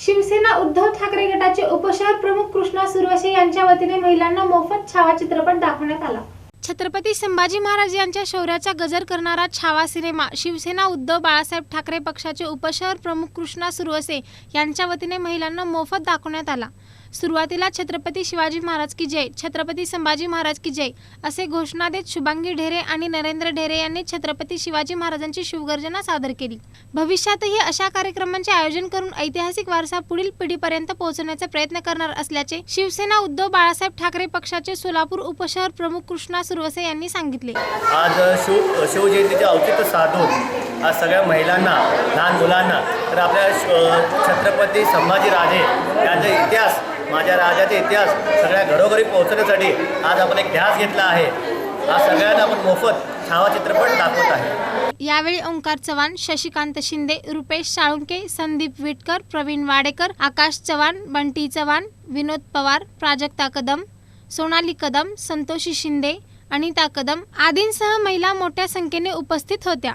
शिवसेना उद्धव ठाकरे गटाचे उपशहर प्रमुख कृष्णा सुरवसे यांच्या वतीने महिलांना मोफत छावा चित्रपट दाखवण्यात आला. छत्रपती संभाजी महाराज यांच्या शौर्याचा गजर करणारा छावा सिनेमा शिवसेना उद्धव बाळासाहेब ठाकरे पक्षाचे उपशहर प्रमुख कृष्णा सुरवसे यांच्या वतीने महिलांना मोफत दाखवण्यात आला. सुरुवातीला छत्रपती शिवाजी महाराज की जय छत्रपती संभाजी महाराज की जय असे घोषणा देत शुभांगी ढेरे आणि नरेंद्र ढेरे यांनी छत्रपती शिवाजी महाराजांची शिवगर्जना सादर केली. भविष्यातही अशा कार्यक्रमांचे आयोजन करून ऐतिहासिक वारसा पुढील पिढीपर्यंत पोहोचवण्याचा प्रयत्न करणार असल्याचे शिवसेना उद्धव बाळासाहेब ठाकरे पक्षाचे सोलापूर उपशहर प्रमुख कृष्णा सुरवसे यांनी सांगितले. आज शिव शिवजयंतीचे औचित्य साधून आज सगळ्या महिलांना लहान मुलांना तर आपल्या छत्रपती संभाजीराजे माझ्या राजाचा इतिहास सगळ्या घरोघरी पोहोचण्यासाठी आज आपण एक ध्यास घेतला आहे. आज सगळ्यांना आपण मोफत छावा चित्रपट दाखवत आहे. यावेळी ओंकार चव्हाण शशिकांत शिंदे रुपेश साळुंके संदीप विटकर प्रवीण वाडेकर आकाश चव्हाण बंटी चव्हाण विनोद पवार प्राजक्ता कदम सोनाली कदम संतोषी शिंदे अनिता कदम आदींसह महिला मोठ्या संख्येने उपस्थित होत्या.